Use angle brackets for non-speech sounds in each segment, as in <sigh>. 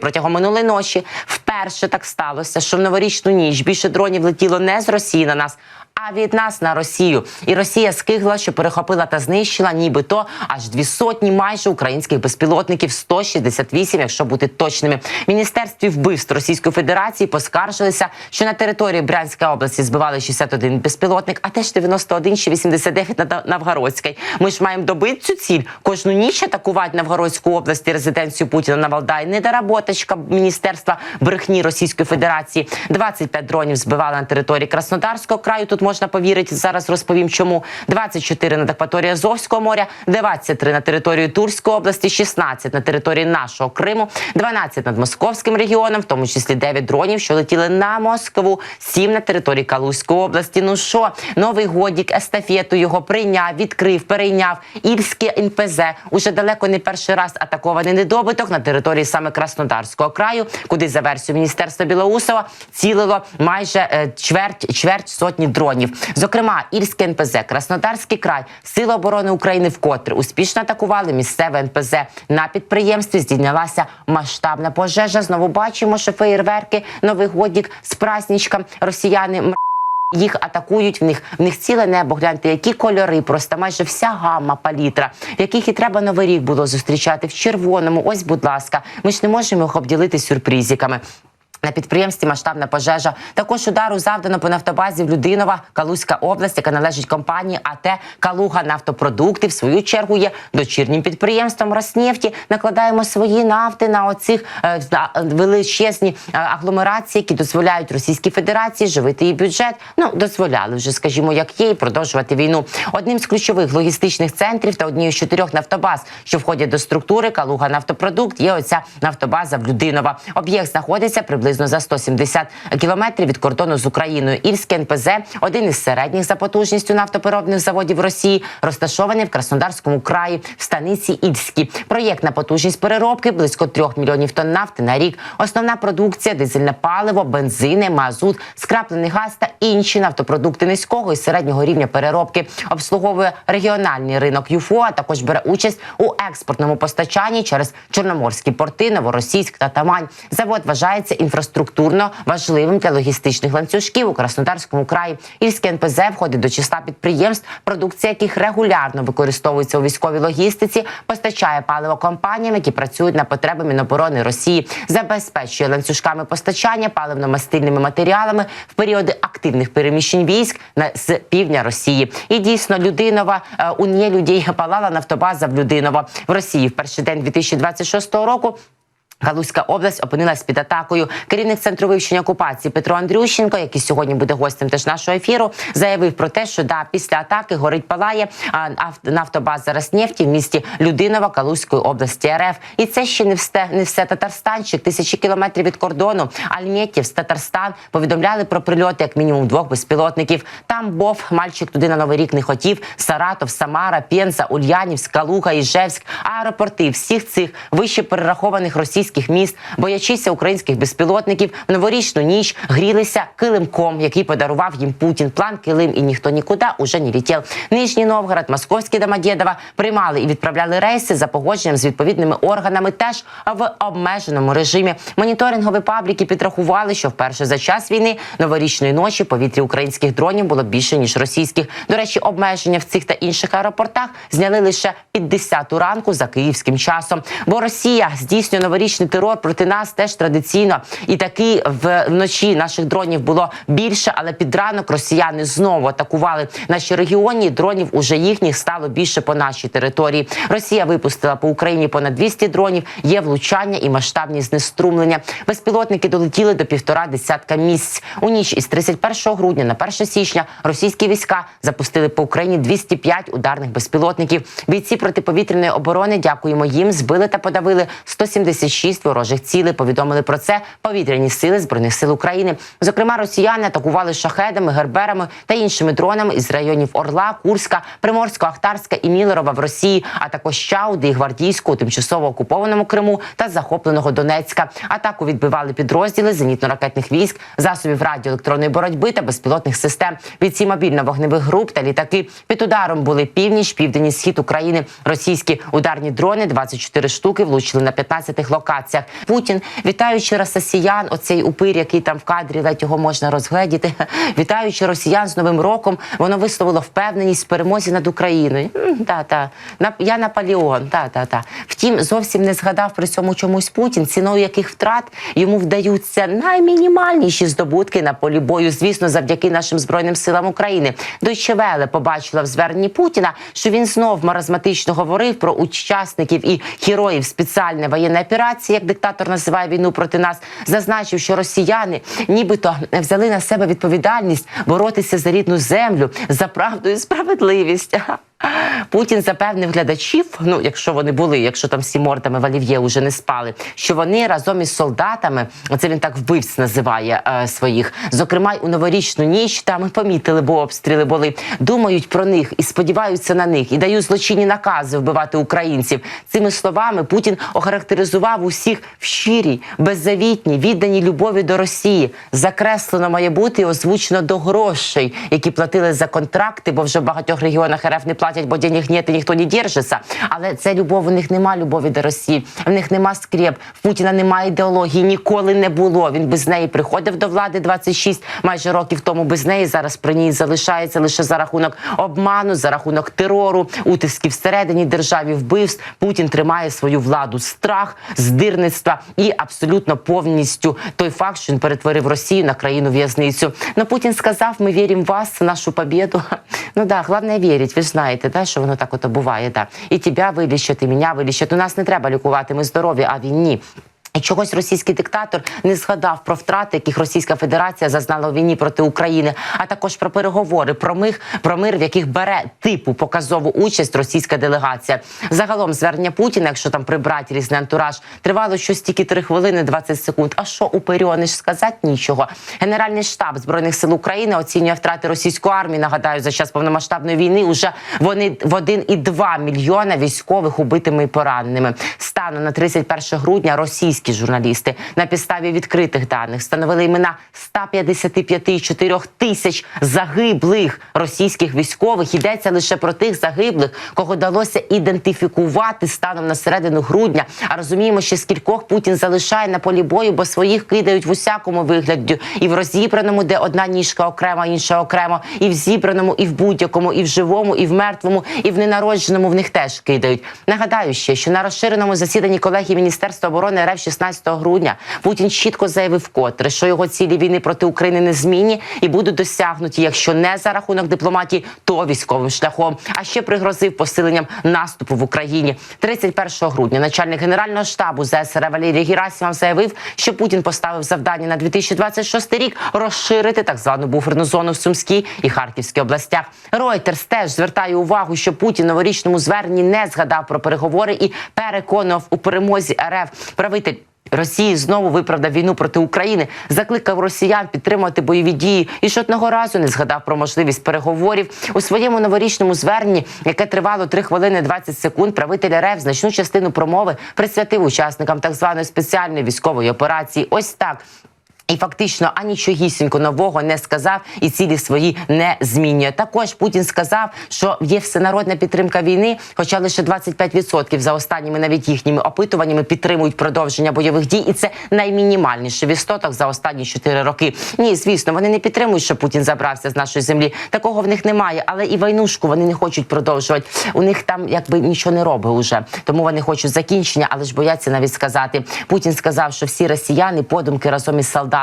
Протягом минулої ночі вперше так сталося, що в новорічну ніч більше дронів летіло не з Росії на нас. А від нас на Росію, і Росія скигла, що перехопила та знищила, нібито аж дві сотні майже українських безпілотників, 168, якщо бути точними. Міністерстві вбивств Російської Федерації поскаржилися, що на території Брянської області збивали 61 безпілотник, а теж 91 чи 89 на Навгородській. Ми ж маємо добити цю ціль кожну ніч атакувати Навгородську область і резиденцію Путіна на Валдаї. Недоработочка міністерства брехні Російської Федерації. 25 дронів збивали на території Краснодарського краю. Тут можна повірити. Зараз розповім, чому 24 над акваторією Азовського моря, 23 на території Турської області, 16 на території нашого Криму, 12 над Московським регіоном, в тому числі 9 дронів, що летіли на Москву, 7 на території Калузької області. Ну що, новий годік естафету його прийняв, відкрив, перейняв. Ільське НПЗ уже далеко не перший раз атакований недобиток на території саме Краснодарського краю, куди за версією міністерства Білоусова цілило майже е, чверть чверть сотні дронів. Зокрема, Ільське НПЗ, Краснодарський край, Сили оборони України вкотре успішно атакували місцеве НПЗ. На підприємстві здійнялася масштабна пожежа. Знову бачимо, що феєрверки, новий годік з праздничком росіяни. їх атакують в них в них ціле небо. Гляньте, які кольори, просто майже вся гамма палітра, в яких і треба новий рік було зустрічати в червоному. Ось, будь ласка, ми ж не можемо їх обділити сюрпризиками. На підприємстві масштабна пожежа. Також удару завдано по нафтобазі в Людинова, Калузька область, яка належить компанії АТ Калуга Нафтопродукти. В свою чергу є дочірнім підприємством Роснефті. Накладаємо свої нафти на оцих е, е, величезні е, агломерації, які дозволяють Російській Федерації живити її бюджет. Ну дозволяли вже, скажімо, як є, і продовжувати війну. Одним з ключових логістичних центрів та однією з чотирьох нафтобаз, що входять до структури Калуга Нафтопродукт, є оця нафтобаза в Людинова. Об'єкт знаходиться приблизно за 170 кілометрів від кордону з Україною. Ільське НПЗ один із середніх за потужністю нафтопереробних заводів Росії, розташований в Краснодарському краї в станиці Ільській. Проєктна потужність переробки близько 3 мільйонів тонн нафти на рік. Основна продукція дизельне паливо, бензини, мазут, скраплений газ та інші нафтопродукти низького і середнього рівня переробки. Обслуговує регіональний ринок ЮФО, а також бере участь у експортному постачанні через чорноморські порти, Новоросійськ та Тамань. Завод вважається інфраструктурно важливим для логістичних ланцюжків у Краснодарському краї. Ільське НПЗ входить до числа підприємств, продукція яких регулярно використовується у військовій логістиці, постачає паливо компаніям, які працюють на потреби Міноборони Росії, забезпечує ланцюжками постачання паливно-мастильними матеріалами в періоди активних переміщень військ на з півдня Росії. І дійсно Людинова е, у людей палала нафтобаза в Людиново в Росії в перший день 2026 року. Галузька область опинилась під атакою. Керівник центру вивчення окупації Петро Андрющенко, який сьогодні буде гостем теж нашого ефіру, заявив про те, що да, після атаки горить палає нафтобаза Роснефті в місті Людинова Калузької області РФ. І це ще не все, не все Татарстанчик. Тисячі кілометрів від кордону. Альметьєв з Татарстан повідомляли про прильоти як мінімум двох безпілотників. Там Бов, мальчик туди на новий рік не хотів. Саратов, Самара, Пенза, Ульянівськ, Калуга, Іжевськ, аеропорти всіх цих вище перерахованих російських міст, боячися українських безпілотників, в новорічну ніч грілися килимком, який подарував їм Путін. План килим і ніхто нікуди уже не летів. Нижній Новгород, Московський Домодєдово приймали і відправляли рейси за погодженням з відповідними органами, теж в обмеженому режимі. Моніторингові пабліки підрахували, що вперше за час війни новорічної ночі повітря українських дронів було більше ніж російських. До речі, обмеження в цих та інших аеропортах зняли лише під 10 ранку за київським часом. Бо Росія здійснює новорічний терор проти нас теж традиційно. І таки вночі наших дронів було більше, але під ранок росіяни знову атакували наші регіони. Дронів уже їхніх стало більше по нашій території. Росія випустила по Україні понад 200 дронів. Є влучання і масштабні знеструмлення. Безпілотники долетіли до півтора десятка місць. У ніч із 31 грудня на 1 січня російські війська запустили по Україні 205 ударних безпілотників. Бійці протиповітряної оборони, дякуємо їм, збили та подавили 176 ворожих цілей. Повідомили про це повітряні сили збройних сил України. Зокрема, росіяни атакували шахедами, герберами та іншими дронами із районів Орла, Курська, Приморського, Ахтарська і Мілерова в Росії, а також Чауди і Гвардійську тимчасово окупованому Криму та захопленого Донецька. Атаку відбивали підрозділи зенітно-ракетних військ, засобів радіоелектронної боротьби та безпілотних систем. Бійці мобільно-вогневих груп та літаки під ударом були північ, південний схід України. Російські ударні дрони 24 штуки влучили на 15 локаціях. Операціях. Путін, вітаючи росіян, оцей упир, який там в кадрі, ледь його можна розгледіти. <laughs> Вітаючи росіян з Новим роком, воно висловило впевненість в перемозі над Україною. М, Та, та. На- Я Наполеон. Та, та, та. Втім, зовсім не згадав при цьому чомусь Путін, ціною яких втрат йому вдаються наймінімальніші здобутки на полі бою, звісно, завдяки нашим збройним силам України. Welle побачила в зверненні Путіна, що він знов маразматично говорив про учасників і героїв спеціальної воєнної операції, як диктатор називає війну проти нас, зазначив, що росіяни нібито взяли на себе відповідальність боротися за рідну землю, за правду і справедливість. Путін запевнив глядачів, ну якщо вони були, якщо там всі мордами в олів'є уже не спали, що вони разом із солдатами, це він так вбивць називає е, своїх, зокрема й у новорічну ніч там помітили, бо обстріли були, думають про них і сподіваються на них, і дають злочинні накази вбивати українців. Цими словами Путін охарактеризував усіх в щирій, беззавітній, відданій любові до Росії. Закреслено має бути і озвучено до грошей, які платили за контракти, бо вже в багатьох регіонах РФ не платять, бо денег нет і ніхто не держиться. Але це любов. У них нема любові до Росії, в них нема скреп. В Путіна немає ідеології, ніколи не було. Він без неї приходив до влади 26 майже років тому. Без неї зараз при ній залишається лише за рахунок обману, за рахунок терору, утисків всередині державі вбивств. Путін тримає свою владу страх, здирництва і абсолютно повністю той факт, що він перетворив Росію на країну в'язницю. Ну Путін сказав: ми віримо в вас, в нашу побіду. <laughs> Ну да, головне вірить. Ви знаєте, да, що воно так ото буває. Да. І тебе вилічать, і мене вилічать. У нас не треба лікувати. Ми здорові, а він ні. Чогось російський диктатор не згадав про втрати, яких Російська Федерація зазнала у війні проти України, а також про переговори про мир, про мир, в яких бере типу показову участь російська делегація. Загалом звернення Путіна, якщо там прибрати різний антураж, тривало щось тільки 3 хвилини 20 секунд. А що у Періониш сказати нічого? Генеральний штаб збройних сил України оцінює втрати російської армії. Нагадаю, за час повномасштабної війни уже вони в 1,2 мільйона військових убитими і пораненими. Станом на 31 грудня російські журналісти на підставі відкритих даних встановили імена 155,4 тисяч загиблих російських військових. Йдеться лише про тих загиблих, кого вдалося ідентифікувати станом на середину грудня. А розуміємо, що скількох Путін залишає на полі бою, бо своїх кидають в усякому вигляді, і в розібраному, де одна ніжка окрема, інша окремо, і в зібраному, і в будь-якому, і в живому, і в мертвому, і в ненародженому в них теж кидають. Нагадаю ще, що на розширеному засіданні колегії Міністерства оборони РФ 16 грудня Путін чітко заявив котре, що його цілі війни проти України не змінні і будуть досягнуті, якщо не за рахунок дипломатії, то військовим шляхом. А ще пригрозив посиленням наступу в Україні. 31 грудня начальник генерального штабу ЗСР Валерій Герасимов заявив, що Путін поставив завдання на 2026 рік розширити так звану буферну зону в Сумській і Харківській областях. Reuters теж звертає увагу, що Путін новорічному зверненні не згадав про переговори і переконував у перемозі РФ правитель. Росії знову виправдав війну проти України, закликав росіян підтримувати бойові дії і жодного разу не згадав про можливість переговорів у своєму новорічному зверненні, яке тривало 3 хвилини 20 секунд. Правитель РФ значну частину промови присвятив учасникам так званої спеціальної військової операції. Ось так. І фактично анічогісінько нового не сказав і цілі свої не змінює. Також Путін сказав, що є всенародна підтримка війни, хоча лише 25% за останніми навіть їхніми опитуваннями підтримують продовження бойових дій, і це наймінімальніший відсоток за останні 4 роки. Ні, звісно, вони не підтримують, що Путін забрався з нашої землі. Такого в них немає, але і войнушку вони не хочуть продовжувати. У них там якби нічого не робить уже, тому вони хочуть закінчення, але ж бояться навіть сказати. Путін сказав, що всі росіяни подумки разом із солдатами,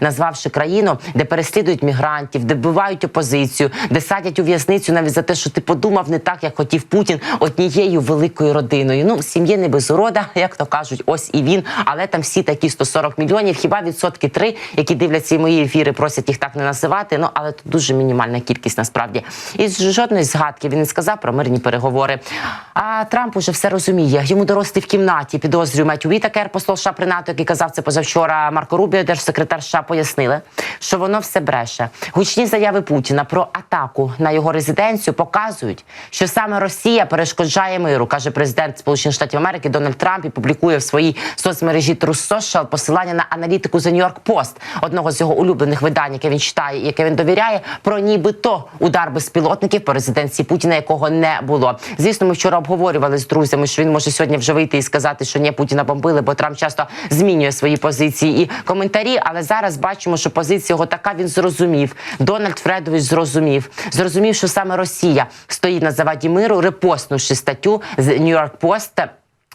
назвавши країну, де переслідують мігрантів, де вбивають опозицію, де садять у в'язницю навіть за те, що ти подумав не так, як хотів Путін однією великою родиною. Ну, сім'ї не без урода, <laughs> як то кажуть, ось і він. Але там всі такі 140 мільйонів. Хіба відсотки три, які дивляться і мої ефіри, просять їх так не називати. Ну але тут дуже мінімальна кількість насправді. І жодної згадки він не сказав про мирні переговори. А Трамп уже все розуміє. Йому дорослі в кімнаті підозрює Меттю Вітакер, посол США при НАТО, який казав це позавчора Марко Рубіо, держсекретар секретар США пояснили, що воно все бреше. Гучні заяви Путіна про атаку на його резиденцію показують, що саме Росія перешкоджає миру, каже президент Сполучених Штатів Америки Дональд Трамп і публікує в своїй соцмережі True Social посилання на аналітику The New York Post, одного з його улюблених видань, яке він читає, яке він довіряє, про нібито удар безпілотників по резиденції Путіна, якого не було. Звісно, ми вчора обговорювали з друзями, що він може сьогодні вже вийти і сказати, що ні, Путіна бомбили, бо Трамп часто змінює свої позиції і коментарі. Але зараз бачимо, що позиція його така він зрозумів. Дональд Фредович зрозумів, зрозумів, що саме Росія стоїть на заваді миру, репостнувши статтю з Нью-Йорк Post,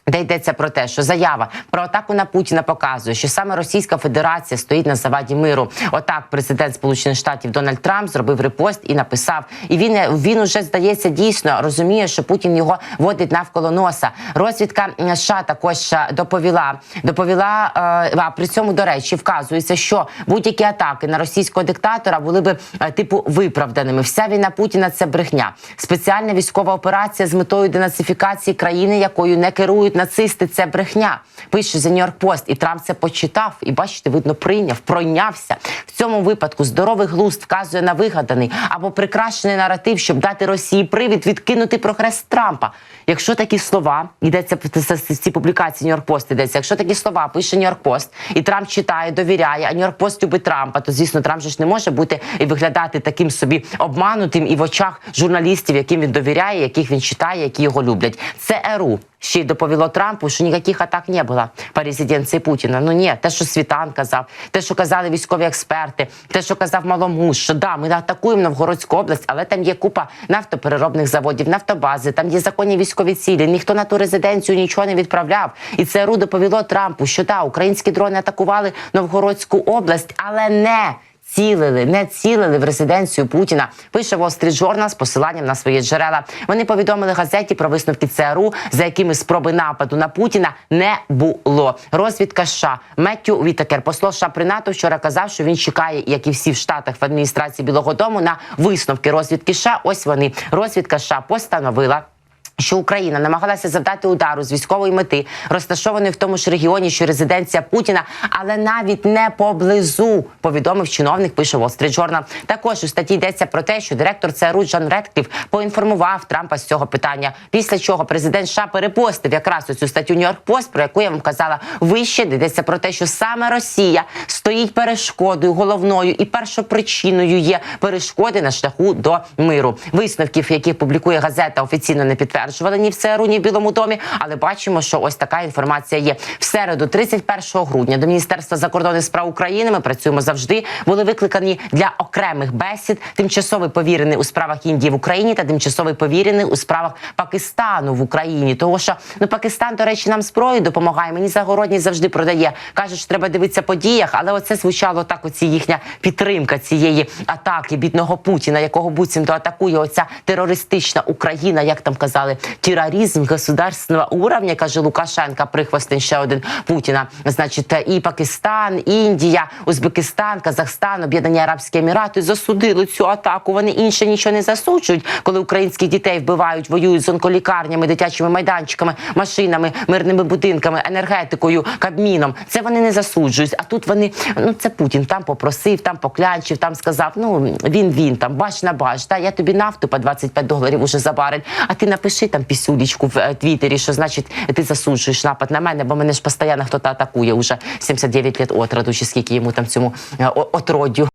де йдеться про те, що заява про атаку на Путіна показує, що саме Російська Федерація стоїть на заваді миру. Отак, президент Сполучених Штатів Дональд Трамп зробив репост і написав. І він він уже здається дійсно розуміє, що Путін його водить навколо носа. Розвідка США також доповіла, доповіла е, а при цьому, до речі, вказується, що будь-які атаки на російського диктатора були би е, типу виправданими. Вся війна Путіна це брехня. Спеціальна військова операція з метою денацифікації країни, якою не керують нацисти. Це брехня. Пише The New York Post. І Трамп це почитав. І бачите, видно, прийняв, пройнявся. В цьому випадку здоровий глузд вказує на вигаданий або прикрашений наратив, щоб дати Росії привід відкинути прогрес Трампа. Якщо такі слова йдеться в цій публікації New York Post йдеться, якщо такі слова пише New York Post, і Трамп читає, довіряє, а New York Post любить Трампа, то звісно, Трамп же ж не може бути і виглядати таким собі обманутим і в очах журналістів, яким він довіряє, яких він читає, які його люблять. Це ЕРУ. Ще й доповіло Трампу, що ніяких атак не було по резиденції Путіна. Ну ні, те, що Світан казав, те, що казали військові експерти, те, що казав Маломуш, що да, ми атакуємо Новгородську область, але там є купа нафтопереробних заводів, нафтобази, там є законні військові цілі. Ніхто на ту резиденцію нічого не відправляв. І це РУ доповіло Трампу, що да, українські дрони атакували Новгородську область, але не. Цілили, не цілили в резиденцію Путіна. Пише Wall Street з посиланням на свої джерела. Вони повідомили газеті про висновки ЦРУ, за якими спроби нападу на Путіна не було. Розвідка США Меттю Вітакер, посло США при НАТО, вчора казав, що він чекає, як і всі в Штатах в адміністрації Білого Дому, на висновки розвідки США. Ось вони. Розвідка США постановила. Що Україна намагалася завдати удару з військової мети, розташованої в тому ж регіоні, що резиденція Путіна, але навіть не поблизу, повідомив чиновник. Пише Wall Street Journal. Також у статті йдеться про те, що директор ЦРУ Джон Редкліф поінформував Трампа з цього питання. Після чого президент США перепостив якраз цю статтю Нью-Йорк Пост, про яку я вам казала вище. де Йдеться про те, що саме Росія стоїть перешкодою, головною і першопричиною є перешкоди на шляху до миру. Висновків, які публікує газета, офіційно не підтверджували ні в ЦРУ, ні в Білому домі, але бачимо, що ось така інформація є. В середу, 31 грудня, до Міністерства закордонних справ України ми працюємо завжди. Були викликані для окремих бесід тимчасовий повірений у справах Індії в Україні та тимчасовий повірений у справах Пакистану в Україні. Того що ну Пакистан, до речі, нам зброю допомагає. Мені загородній завжди продає. каже, що треба дивитися по діях, але оце звучало так. Оці їхня підтримка цієї атаки бідного Путіна, якого буцімто атакує оця терористична Україна, як там казали, тероризм государственного уровня, каже Лукашенка, прихвостень ще один Путіна. Значить, і Пакистан, Індія, Узбекистан, Казахстан, Об'єднані Арабські Емірати засудили цю атаку. Вони інше нічого не засуджують, коли українських дітей вбивають, воюють з онколікарнями, дитячими майданчиками, машинами, мирними будинками, енергетикою, кабміном. Це вони не засуджують. А тут вони ну це Путін там попросив, там поклянчив, там сказав. Ну він він там бач на бач. Та я тобі нафту по 25 доларів уже забарить. А ти напиши там пісюлічку в е, Твіттері, що значить ти засуджуєш напад на мене, бо мене ж постійно хтось атакує уже 79 років от роду, чи скільки йому там цьому е, о- отроддю.